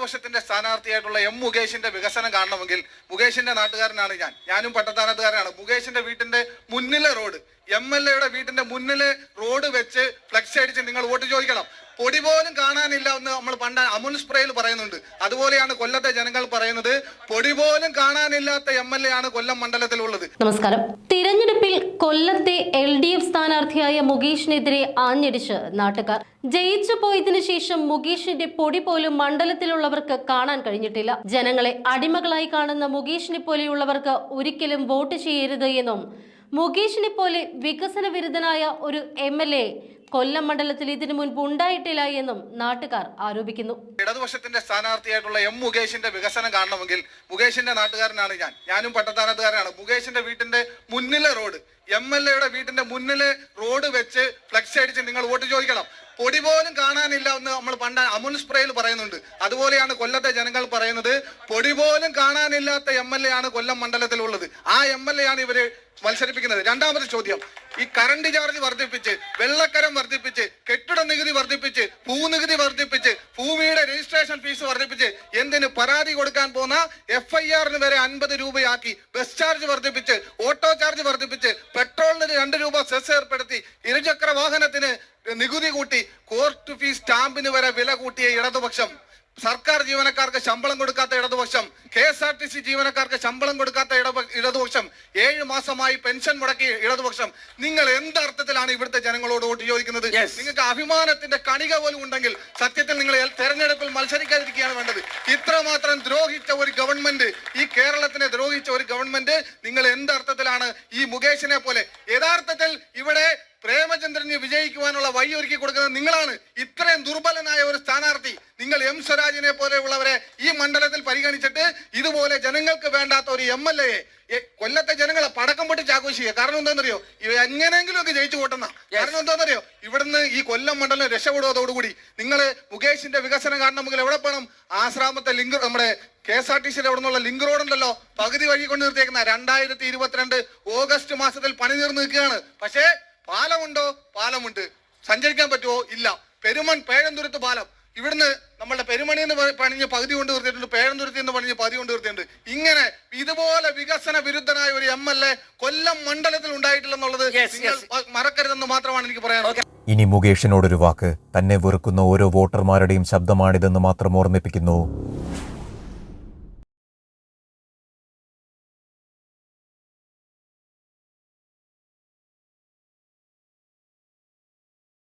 ഇടതുപക്ഷത്തിന്റെ സ്ഥാനാർത്ഥിയായിട്ടുള്ള എം മുകേഷിന്റെ വികസനം കാണണമെങ്കിൽ മുകേഷിന്റെ നാട്ടുകാരനാണ് ഞാൻ. ഞാനും പട്ടത്താനത്തുകാരനാണ്. മുകേഷിന്റെ വീട്ടിന്റെ മുന്നിലെ റോഡ് എം എൽ എയുടെ വീട്ടിന്റെ മുന്നിലെ റോഡ് വെച്ച് ഫ്ലക്സ് അടിച്ച് നിങ്ങൾ വോട്ട് ചോദിക്കണം. പൊടി പോലും കാണാനില്ല എന്ന് നമ്മൾ പണ്ട് അമുൽ സ്പ്രേയിൽ പറയുന്നുണ്ട്. അതുപോലെയാണ് കൊല്ലത്തെ ജനങ്ങൾ പറയുന്നത്. പൊടി പോലും കാണാനില്ലാത്ത എം എൽ എ ആണ് കൊല്ലം മണ്ഡലത്തിലുള്ളത്. നമസ്കാരം. തിരഞ്ഞെടുപ്പിൽ കൊല്ലത്തെ എൽ ഡി എഫ് സ്ഥാനാർത്ഥിയായ മുകേഷിനെതിരെ ആഞ്ഞടിച്ച് നാട്ടുകാർ. ജയിച്ചു പോയതിനു ശേഷം മുകേഷിന്റെ പൊടി പോലും മണ്ഡലത്തിലുള്ളവർക്ക് കാണാൻ കഴിഞ്ഞിട്ടില്ല. ജനങ്ങളെ അടിമകളായി കാണുന്ന മുകേഷിനെ പോലെയുള്ളവർക്ക് ഒരിക്കലും വോട്ട് ചെയ്യരുത് എന്നും മുകേഷിനെ പോലെ വികസന വിരുദ്ധനായ ഒരു എം എൽ എ കൊല്ലം മണ്ഡലത്തിൽ ഇതിനു മുൻപ് ഉണ്ടായിട്ടില്ല എന്നും നാട്ടുകാർ ആരോപിക്കുന്നു. ഇടതുപക്ഷത്തിന്റെ സ്ഥാനാർത്ഥിയായിട്ടുള്ള എം മുകേഷിന്റെ വികസനം കാണണമെങ്കിൽ മുകേഷിന്റെ നാട്ടുകാരനാണ് ഞാൻ. ഞാനും പട്ടത്താനത്തുകാരനാണ്. മുകേഷിന്റെ വീട്ടിന്റെ മുന്നിലെ റോഡ് എം എൽ എയുടെ വീട്ടിന്റെ മുന്നിലെ റോഡ് വെച്ച് ഫ്ലെക്സ് അടിച്ച് നിങ്ങൾ വോട്ട് ചോദിക്കണം. പൊടി പോലും കാണാനില്ല എന്ന് നമ്മൾ പണ്ട് അമുൽ സ്പ്രേയിൽ പറയുന്നുണ്ട്. അതുപോലെയാണ് കൊല്ലത്തെ ജനങ്ങൾ പറയുന്നത്. പൊടി പോലും കാണാനില്ലാത്ത എം എൽ എ ആണ് കൊല്ലം മണ്ഡലത്തിലുള്ളത്. ആ എം എൽ എ ആണ് ഇവർ മത്സരിപ്പിക്കുന്നത്. രണ്ടാമത്തെ ചോദ്യം. ഈ കറണ്ട് ചാർജ് വർദ്ധിപ്പിച്ച് വെള്ളക്കരം വർദ്ധിപ്പിച്ച് കെട്ടിട നികുതി വർദ്ധിപ്പിച്ച് ഭൂനികുതി വർദ്ധിപ്പിച്ച് ഭൂമിയുടെ രജിസ്ട്രേഷൻ ഫീസ് വർദ്ധിപ്പിച്ച് എന്തിന് പരാതി കൊടുക്കാൻ പോകുന്ന എഫ് ഐ ആറിന് വരെ അൻപത് രൂപയാക്കി ബസ് ചാർജ് വർദ്ധിപ്പിച്ച് ഓട്ടോ ചാർജ് വർദ്ധിപ്പിച്ച് പെട്രോളിന് രണ്ട് രൂപ സെസ് ഏർപ്പെടുത്തി ഇരുചക്ര വാഹനത്തിന് നികുതി കൂട്ടി കോർട്ട് ഫീസ് സ്റ്റാമ്പിന് വരെ വില കൂട്ടിയ ഇടതുപക്ഷം സർക്കാർ ജീവനക്കാർക്ക് ശമ്പളം കൊടുക്കാത്ത ഇടതുപക്ഷം K S R T C ജീവനക്കാർക്ക് ശമ്പളം കൊടുക്കാത്ത ഇടതുപക്ഷം ഏഴ് മാസമായി പെൻഷൻ മുടക്കി ഇടതുപക്ഷം നിങ്ങൾ എന്തർത്ഥത്തിലാണ് ഇവിടുത്തെ ജനങ്ങളോട് വോട്ട് ചോദിക്കുന്നത്? നിങ്ങൾക്ക് അഭിമാനത്തിന്റെ കണിക പോലും ഉണ്ടെങ്കിൽ സത്യത്തിൽ നിങ്ങൾ തെരഞ്ഞെടുപ്പിൽ മത്സരിക്കാതിരിക്കുകയാണ് നിങ്ങൾ എന്തർത്ഥത്തിലാണ് ഈ മുകേഷിനെ പോലെ? യഥാർത്ഥത്തിൽ ഇവിടെ പ്രേമചന്ദ്രന് വിജയിക്കുവാനുള്ള വഴി ഒരുക്കി കൊടുക്കുന്നത് നിങ്ങളാണ്. ഇത്രയും ദുർബലനായ ഒരു സ്ഥാനാർത്ഥി നിങ്ങൾ എം സ്വരാജിനെ പോലെയുള്ളവരെ ഈ മണ്ഡലത്തിൽ പരിഗണിച്ചിട്ട് ഇതുപോലെ ജനങ്ങൾക്ക് വേണ്ടാത്ത ഒരു എം എൽ എ കൊല്ലത്തെ ജനങ്ങളെ പടക്കം പൊട്ടിച്ച് ആഘോഷിക്കുക. കാരണം എന്താണെന്നറിയോ? ഇവ എങ്ങനെയെങ്കിലും ഒക്കെ ജയിച്ചു കൂട്ടുന്ന കാരണം എന്താണെന്നറിയോ? ഇവിടുന്ന് ഈ കൊല്ലം മണ്ഡലം രക്ഷപ്പെടുവതോടുകൂടി നിങ്ങൾ മുകേഷിന്റെ വികസനം കാണണമെങ്കിൽ എവിടെ പോകണം ആശ്രാമത്തെ ലിങ്ക് നമ്മുടെ കെ എസ് ആർ ടി സിയുടെ അവിടെ നിന്നുള്ള ലിങ്ക് റോഡ് ഉണ്ടല്ലോ പകുതി വഴി കൊണ്ട് നിർത്തിയേക്കുന്ന. രണ്ടായിരത്തി ഇരുപത്തിരണ്ട് ഓഗസ്റ്റ് മാസത്തിൽ പണി തീർന്നു നിൽക്കുകയാണ്. പക്ഷേ പാലമുണ്ടോ? പാലമുണ്ട്. സഞ്ചരിക്കാൻ പറ്റുമോ? ഇല്ല. പെരുമൺ പേഴന്തുരത്ത് പാലം. ഇവിടുന്ന് നമ്മളുടെ പെരുമണി എന്ന് പണിഞ്ഞ് പകുതി കൊണ്ട് നിർത്തിയിട്ടുണ്ട്. പേഴന്തുരത്തി എന്ന് പണിഞ്ഞ് പകുതി കൊണ്ട് നിർത്തിയിട്ടുണ്ട്. ഇങ്ങനെ ഇതുപോലെ വികസന വിരുദ്ധനായ ഒരു എം എൽ എ കൊല്ലം മണ്ഡലത്തിൽ ഉണ്ടായിട്ടില്ലെന്നുള്ളത് നിങ്ങൾ മറക്കരുതെന്ന് മാത്രമാണ് എനിക്ക് പറയാനുള്ളത്. ഇനി മുകേഷിനോടൊരു വാക്ക്. തന്നെ വെറുക്കുന്ന ഓരോ വോട്ടർമാരുടെയും ശബ്ദമാണിതെന്ന് മാത്രം ഓർമ്മിപ്പിക്കുന്നു.